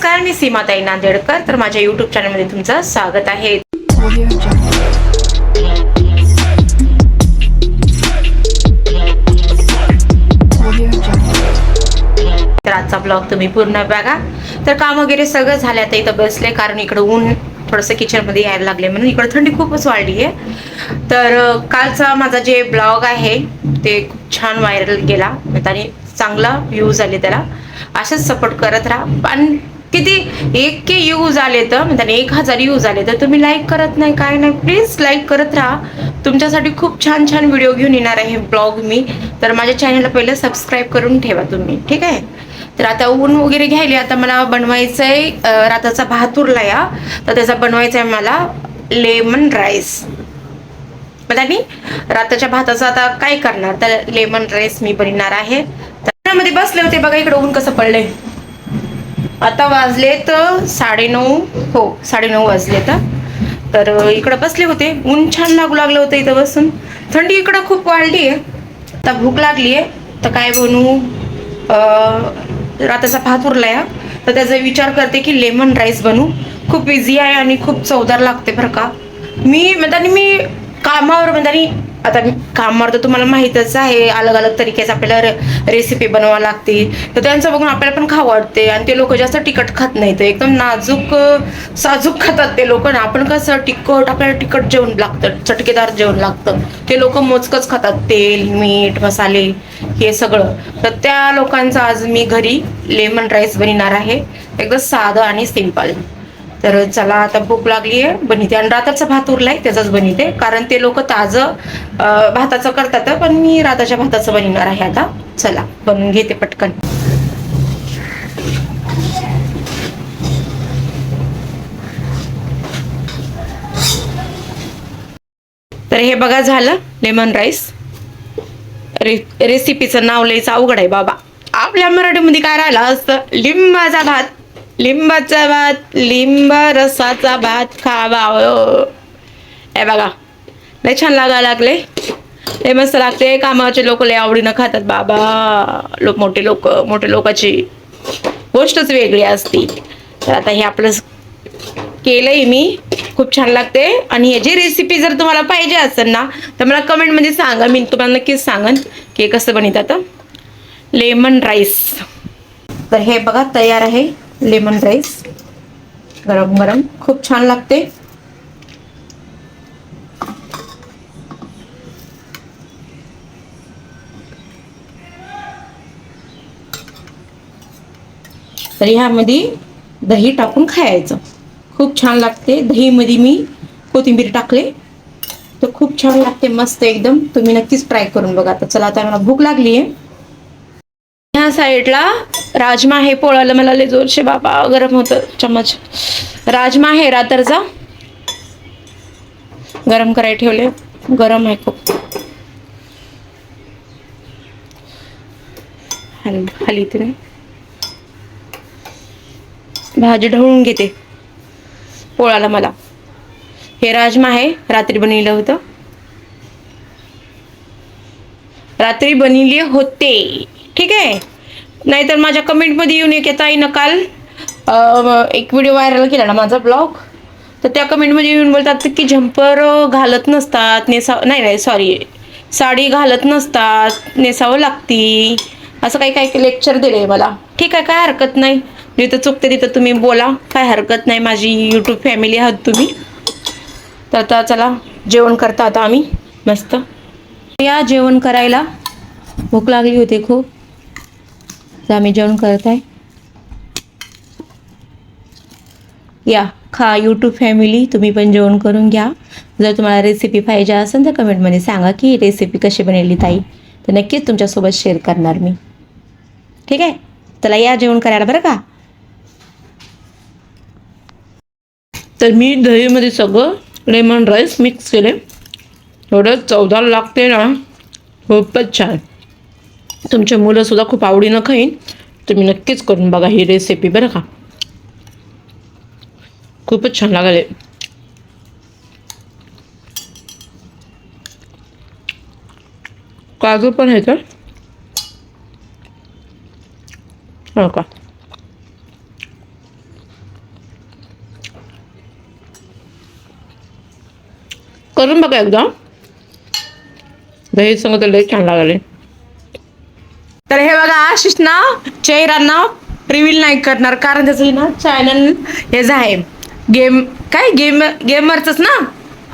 नमस्कार मी सीमाताई नांदेडकर. तर माझ्या युट्यूब चॅनलमध्ये तुमचं स्वागत आहे. तर आजचा ब्लॉग तुम्ही पूर्ण बघा. तर काम वगैरे सगळं झालं आता इथं बसले कारण इकडं ऊन थोडंसं किचनमध्ये यायला लागले म्हणून इकडं थंडी खूपच वाढली आहे तर कालचा माझा जे ब्लॉग आहे ते खूप छान व्हायरल गेला. आणि चांगला व्ह्यूज आले त्याला. असेच सपोर्ट करत राहा. पण किती? एक के यूज आले तर म्हणजे एक हजार यूज आले तर तुम्ही लाईक करत नाही काय नाही. प्लीज लाईक करत राहा. तुमच्यासाठी खूप छान छान व्हिडिओ घेऊन येणार आहे ब्लॉग मी. तर माझ्या चॅनलला पहिलं सबस्क्राईब करून ठेवा तुम्ही ठीक आहे? तर आता ऊन वगैरे घ्यायली आता मला बनवायचं आहे राताचा भात उरला या. तर त्याचा बनवायचा आहे मला लेमन राईस मला मी राताच्या भाताचं आता काय करणार? तर लेमन राईस मी बनणार आहे. तर मध्ये बसले होते बघा इकडे ऊन कसं पडलंय. आता वाजले तर साडेनऊ हो साडेनऊ वाजले तर तर इकडं बसले होते. ऊन छान लागू लागलं होतं इथं बसून. थंडी इकडं खूप वाढली आहे. आता भूक लागली आहे. तर काय बनवू अं, भात उरलाय या तर त्याचा विचार करते की लेमन राईस बनवू खूप इझी आहे आणि खूप चवदार लागते बरं का. मी म्हणजे मी कामावर म्हणजे आता मी कामावर तर तुम्हाला माहीतच आहे अलग अलग तरीकेचं आपल्याला रेसिपी बनवावं लागते तर त्यांचं बघून आपल्याला पण खावं वाटते आणि ते लोक जास्त तिखट खात नाही तर एकदम नाजूक साजूक खातात ते लोक ना. आपण कसं तिखट आपल्याला तिखट जेवण लागतं चटकेदार जेवण लागतं. ते लोक मोजकच खातात. तेल मीठ मसाले हे सगळं. तर त्या लोकांचं आज मी घरी लेमन राईस बनवणार आहे. एकदम साधं आणि सिंपल. तर चला आता भूक लागली आहे. बनिते. आणि राताचा भात उरलाय त्याचाच बनिते. कारण ते लोक ताजं भाताचं करतात पण मी राताच्या भाताचं बनणार आहे आता. चला बनवून घेते पटकन. तर हे बघा झालं लेमन राईस. रे रेसिपीचं नाव लयच अवघड आहे बाबा. आपल्या मराठीमध्ये काय राहिलं असतं? लिंबाचा भात. लिंबाचा भात लिंब रसाचा भात खावा हे बघा लय छान लागायला लागले. लय मस्त लागते. कामाचे लोक लय आवडीनं खातात. बाबा लोक मोठे लोक मोठे लोकाची गोष्टच वेगळी असती. तर आता हे आपलं केलंय मी. खूप छान लागते. आणि याची रेसिपी जर तुम्हाला पाहिजे असेल ना तर मला कमेंटमध्ये सांगा. मी तुम्हाला नक्कीच सांगन की कसं कसं बनवतात. Lemon rice. तर हे बघा तयार आहे. Lemon rice. गरम गरम. खूप छान लागते. तर ह्यामध्ये दही टाकून खायचं. खूप छान लागते. दहीमध्ये मी कोथिंबीर टाकले. तर खूप छान लागते. मस्त एकदम. तुम्ही नक्कीच ट्राय करून बघा. तर चला आता मला भूक लागली आहे ह्या साईडला राजमा आहे पोळाला मला लय जोरशे बाबा गरम होतं चमच राजमा आहे रात्रचा गरम करायला ठेवले. गरम आहे खूप. हल तिने भाजी ढवळून घेते. पोळाला मला. हे राजमा आहे रात्री बनवलं होतं. रात्री बनविले होते. ठीक आहे? नाहीतर माझ्या कमेंटमध्ये येऊन एक ताई न काल एक व्हिडिओ व्हायरल केला ना माझा ब्लॉग तर त्या कमेंटमध्ये येऊन बोलतात की झंपर घालत नसतात नेसा नाही नाही सॉरी साडी घालत नसतात नेसावं लागती असं काही काही लेक्चर दिले मला. ठीक आहे काय हरकत नाही. जिथं चुकते तिथं तुम्ही बोला. काय हरकत नाही माझी यूट्यूब फॅमिली आहात तुम्ही. तर आता चला जेवण करता आता आम्ही. मस्त. या जेवण करायला. भूक लागली होती खूप. तर आम्ही जेवण करत आहे. या खा यूट्यूब फॅमिली तुम्ही पण जेवण करून घ्या. जर तुम्हाला रेसिपी पाहिजे असेल तर कमेंटमध्ये सांगा की रेसिपी कशी बनवली ताई. तर नक्कीच तुमच्यासोबत शेअर करणार मी. ठीक आहे? चला या जेवण करायला बरं का? तर मी दहीमध्ये सगळं लेमन राईस मिक्स केले. एवढं चवदार लागते ना. खूपच छान. तुमचे मुलंसुद्धा खूप आवडीनं खाईन. तुम्ही नक्कीच करून बघा ही रेसिपी बरं का. खूपच छान लागले काजू पण आहे तर हो का? करून बघा एकदा. दही संग तर लय छान लागले तर हे बघा आशिष ना चेहरांना रिव्हील नाही करणार. कारण त्याचं ना चॅनल हेच आहे गेम काय गेम गेमरचंच ना?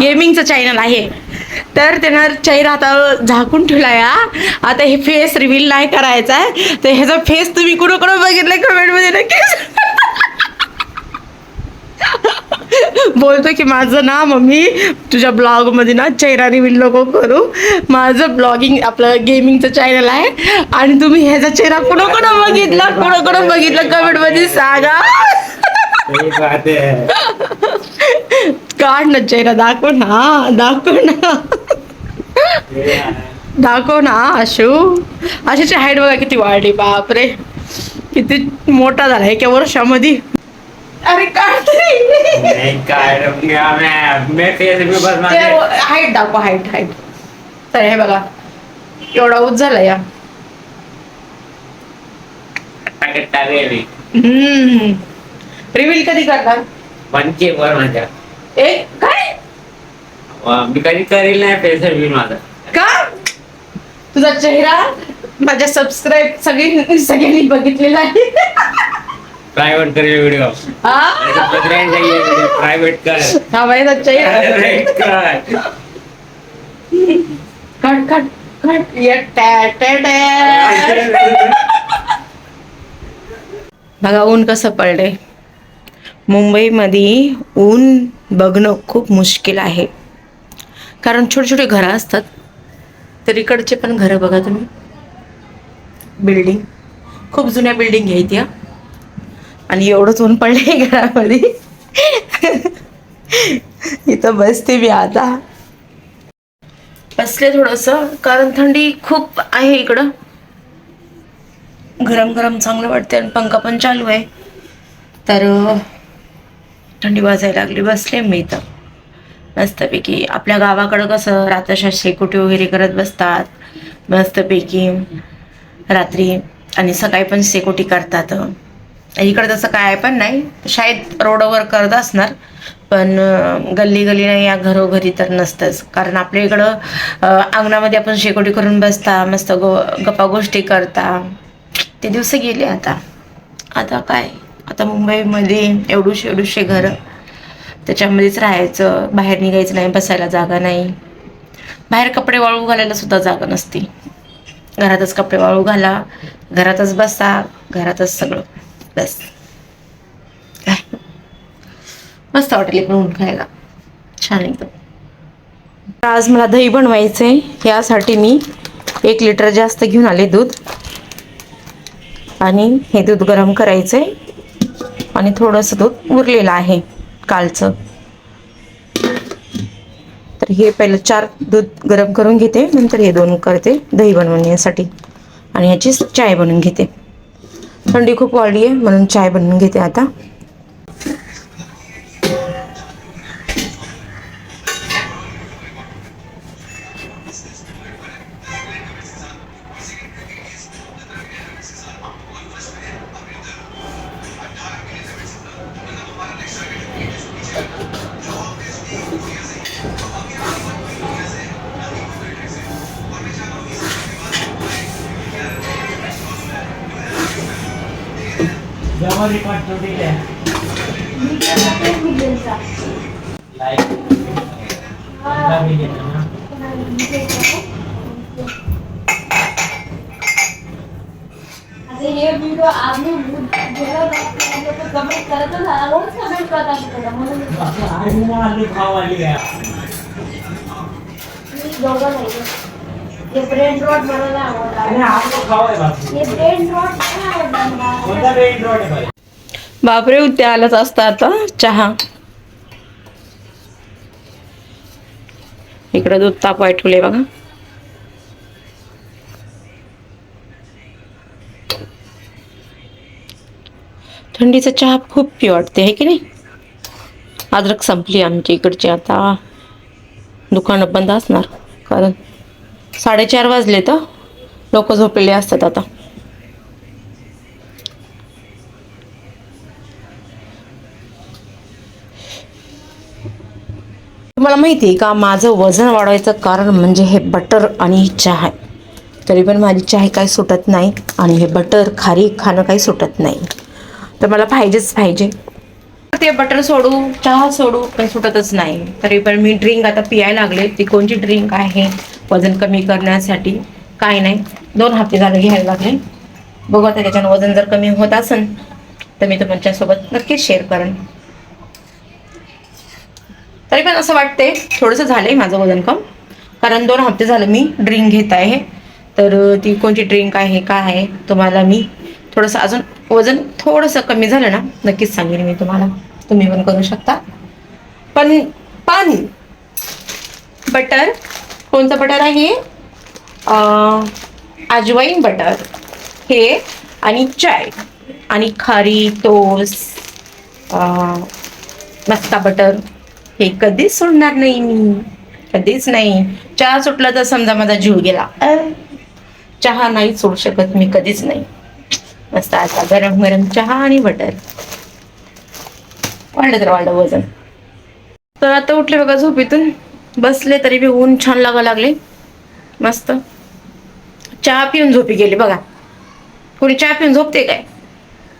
गेमिंगचं चॅनल आहे. तर त्यानं चेहरा आता झाकून ठेवला या आता हे फेस रिव्हील नाही करायचं आहे तर ह्याचा फेस तुम्ही कुठं कुठं बघितलं कमेंटमध्ये नक्कीच बोलतो की माझं ना मम्मी तुझ्या ब्लॉगमध्ये ना चेहरा रिव्हील नको करू. माझं ब्लॉगिंग आपलं गेमिंगचं चॅनल आहे. आणि तुम्ही ह्याचा चेहरा कुठं कुठं बघितला? कुठं कुठं बघितलं कमेंटमध्ये सांगा काढ ना चेहरा दाखव ना दाखव ना. दाखव ना आशू. आशूची हाईट बघा किती वाढली बापरे. किती मोठा झाला एका वर्षामध्ये. अरे काढ तरी. नहीं काढूंगा मैं मैं फेस में बस माझे हाईट दाखवा हाईट हाईट. तर हे बघा. एवढा उच झाला या. टाकटा हम्म. रिव्हील कधी करणार? पंचे वर माझ्या. ए काय? अं, मी कधी करील नाही फेस रिव्ह्यू माझा. का? तुझा चेहरा माझ्या सबस्क्राईब सगळी सगळ्यांनी बघितलेला आहे. प्रायव्हेट करेल व्हिडिओ हा? प्रायव्हेट कर. हा माझा चेहरा प्रायव्हेट कर. Cut cut cut. ये. बघा ऊन कसं पडलंय. मुंबईमध्ये ऊन बघणं खूप मुश्किल आहे. कारण छोटे छोटे घरं असतात. तर इकडचे पण घरं बघा तुम्ही. बिल्डिंग. खूप जुन्या बिल्डिंग या. आणि एवढंच ऊन पडले घरामध्ये. इथं बसते मी आता. बसले थोडंसं कारण थंडी खूप आहे इकडं. गरम गरम चांगलं वाटते आणि पंखा पण चालू आहे. तर थंडी वाजायला लागली बसले मी इथं. मस्तपैकी आपल्या गावाकडं कसं रात्रशा शेकोटी वगैरे करत बसतात. मस्तपैकी रात्री आणि सकाळी पण शेकोटी करतात. इकडं तसं काय पण नाही. शाळेत रोडवर करत असणार पण गल्ली गल्ली नाही या घरोघरी तर नसतंच. कारण आपल्या इकडं अंगणामध्ये आपण शेकोटी करून बसता मस्त गो गप्पा गोष्टी करता. ते दिवस गेले आता. आता काय? आता मुंबईमध्ये एवढूशे एवढूशे घरं. त्याच्यामध्येच राहायचं. बाहेर निघायचं नाही बसायला जागा नाही. बाहेर कपडे वाळू घालायला सुद्धा जागा नसती. घरातच कपडे वाळू घाला. घरातच बसा. घरातच सगळं. बस. काय? मस्त वाटेल इकडे ऊन खायला. छान एकदम. आज मला दही बनवायचं आहे यासाठी मी एक लिटर जास्त घेऊन आले दूध. आणि हे दूध गरम करायचं आहे आणि थोडंसं दूध उरलेलं आहे कालचं. तर हे पहिलं चार दूध गरम करून घेते. नंतर हे दोन करते दही बनवण्यासाठी. आणि ह्याची चाय बनवून घेते. थंडी खूप वाढली आहे म्हणून चाय बनवून घेते आता. आता हे व्हिडिओ आम्ही जेव्हा बघतो लोकं कमेंट करतच राहणार, रोज कमेंट करतात तिकडं. म्हणून मी दोघं नाही हे ब्रेड रॉड मला नाही हे ब्रेड आवडला बापरे उद्या आलाच असता आता चहा. इकडं दूध तापवाय ठेवले बघा. थंडीचा चहा खूप पी वाटते आहे की नाही? अद्रक संपली आमच्या इकडची आता. दुकानं बंद असणार कारण साडेचार वाजले तर लोक झोपलेले असतात आता. तुम्हाला माहिती आहे का माझं वजन वाढवायचं कारण म्हणजे हे बटर आणि चहा आहे. तरी पण माझी चहा काही सुटत नाही आणि हे बटर खारी खाणं काही सुटत नाही. तर मला पाहिजेच पाहिजे. ते बटर सोडू चहा सोडू काही सुटतच नाही. तरी पण मी ड्रिंक आता पियायला लागले. ती कोणची ड्रिंक आहे? वजन कमी करण्यासाठी काय नाही. दोन हप्ते झाले घ्यायला लागले. बघू आता त्याच्यानं वजन जर कमी होत असेल तर मी तुमच्यासोबत नक्कीच शेअर करेन. तरी पण असं वाटते थोडंसं झालंय माझं वजन कम. कारण दोन हप्ते झालं मी ड्रिंक घेत आहे. तर ती कोणती ड्रिंक आहे काय आहे तुम्हाला मी थोडंसं अजून वजन थोडंसं कमी झालं ना नक्कीच सांगेन मी तुम्हाला. तुम्ही पण करू शकता. पण पाणी बटर कोणतं बटर आहे? अजवाईन बटर. हे आणि चाय. आणि खारी टोस मस्ता बटर. हे कधीच सोडणार नाही मी. कधीच नाही. चहा सुटला तर समजा माझा जीव गेला. चहा नाही सोडू शकत मी कधीच नाही. मस्त आता गरम गरम चहा आणि बटर. वाढलं तर वाढलं वजन. तर आता उठले बघा झोपेतून. बसले तरी बी ऊन छान लागा लागले. मस्त. चहा पिऊन झोपी गेली बघा. कोणी चहा पिऊन झोपते काय?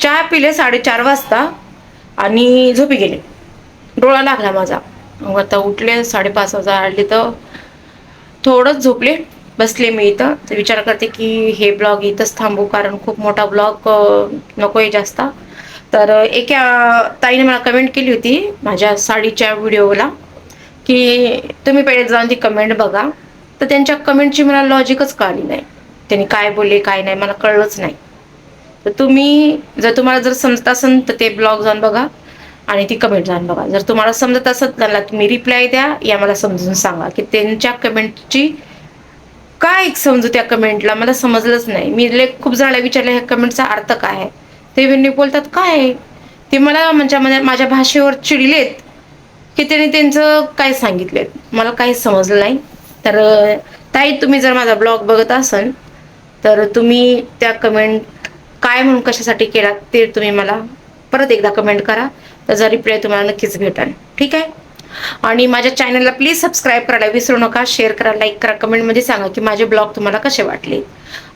चहा पिले साडेचार वाजता आणि झोपी गेले. डोळा लागला माझा. मग आता उठले साडेपाच वाजता आले तर थोडंच झोपले. बसले मी इथं. तर विचार करते की हे ब्लॉग इथंच थांबू कारण खूप मोठा ब्लॉग नको आहे जास्त. तर एका ताईने मला कमेंट केली होती माझ्या साडीच्या व्हिडिओला. की तुम्ही पहिले जाऊन ती कमेंट बघा. तर त्यांच्या कमेंटची मला लॉजिकच कळली नाही. त्यांनी काय बोलले काय नाही मला कळलंच नाही. तर तुम्ही जर तुम्हाला जर समजत असेल तर ते ब्लॉग जाऊन बघा आणि ती कमेंट जाऊन बघा. जर तुम्हाला समजत असेल त्यांना तुम्ही रिप्लाय द्या या मला समजून सांगा की त्यांच्या कमेंटची काय समजू त्या कमेंटला मला समजलंच नाही. मी ले खूप जणांना विचारलं ह्या कमेंटचा अर्थ काय आहे? ते त्यांनी बोलतात काय आहे? ते मला म्हणजे म्हणजे माझ्या भाषेवर चिडलेत. की त्यांनी त्यांचं काय सांगितले मला काहीच समजलं नाही. तर ताई तुम्ही जर माझा ब्लॉग बघत असाल तर तुम्ही त्या कमेंट काय म्हणून कशासाठी केला ते तुम्ही मला परत एकदा कमेंट करा. त्याचा रिप्लाय तुम्हाला नक्कीच भेटेल. ठीक आहे? आणि माझ्या चॅनलला प्लीज सबस्क्राईब करायला विसरू नका. शेअर करा लाईक करा कमेंटमध्ये सांगा की माझे ब्लॉग तुम्हाला कसे वाटले.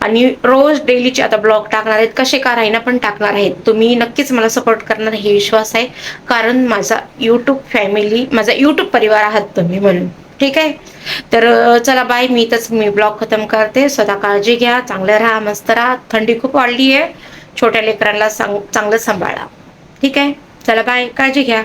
आणि रोज डेलीचे आता ब्लॉग टाकणार आहेत कसे का राहीना पण टाकणार आहेत. तुम्ही नक्कीच मला सपोर्ट करणार हे विश्वास आहे. कारण माझा यूट्यूब फॅमिली माझा यूट्यूब परिवार आहात तुम्ही म्हणून. ठीक आहे? तर चला बाय मी इथंच मी ब्लॉग खतम करते. स्वतः काळजी घ्या चांगलं राहा मस्त राहा. थंडी खूप वाढली आहे छोट्या लेकरांना सांग चांगलं सांभाळा. ठीक आहे? चला बाय काळजी घ्या.